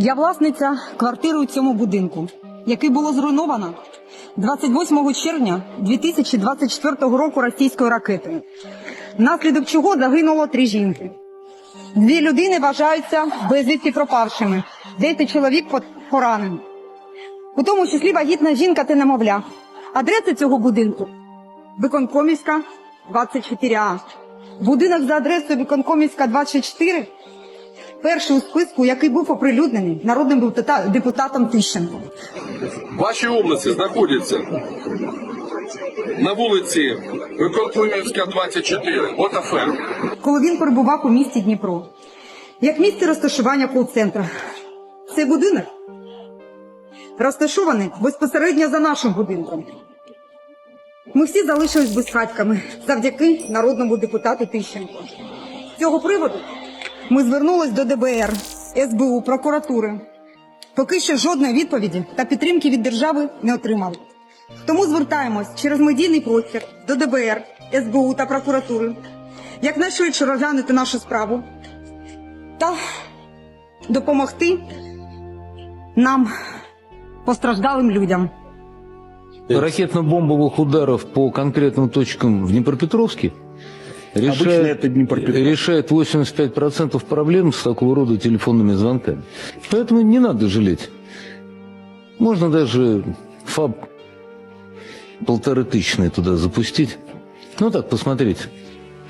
Я власниця квартири у цьому будинку, який було зруйновано 28 червня 2024 року російською ракетою, внаслідок чого загинуло три жінки. Дві людини вважаються безвісті пропавшими, 10 чоловік по- поранені. У тому числі вагітна жінка та немовля. Адреса цього будинку Виконкомівська 24А. Будинок за адресою Виконкомівська 24 перший у списку, який був оприлюднений народним депутатом Тищенко. В вашій області знаходяться на вулиці Виконкомівська, 24. От афера. коли він перебував у місті Дніпро. Як місце розташування кол-центра. Цей будинок розташований безпосередньо за нашим будинком. Ми всі залишились безхатьками завдяки народному депутату Тищенко. З цього приводу ми звернулись до ДБР, СБУ, прокуратури. Поки що жодної відповіді та підтримки від держави не отримали. Тому звертаємось через медійний простір до ДБР, СБУ та прокуратури якнайшвидше розглянути нашу справу та допомогти нам, постраждалим людям. ракетно-бомбовых ударов по конкретным точкам в Днепропетровске Обычно решает, это Днепропетровск. решает 85% проблем с такого рода телефонными звонками. Поэтому не надо жалеть. Можно даже фаб полторы туда запустить. Ну так, посмотреть,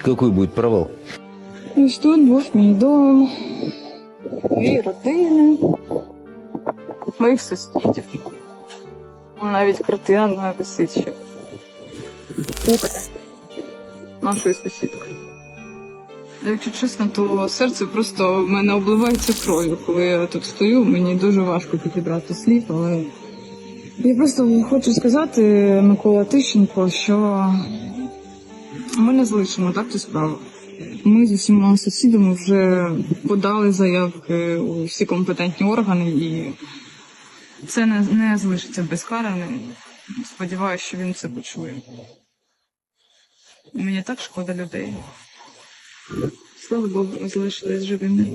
какой будет провал. Ось тут був мій дом, дві родини, моїх сусідів. Навіть картина висить ще. Ух, Нашої сусідки. Якщо чесно, то серце просто в мене обливається кров'ю, коли я тут стою. Мені дуже важко підібрати слів, але я просто хочу сказати Микола Тищенко, що ми не залишимо так цю справу. Ми з усіма сусідами вже подали заявки у всі компетентні органи, і це не, не залишиться безкараним. Сподіваюся, що він це почує. Мені так шкода людей. Слава Богу, ми залишились живими.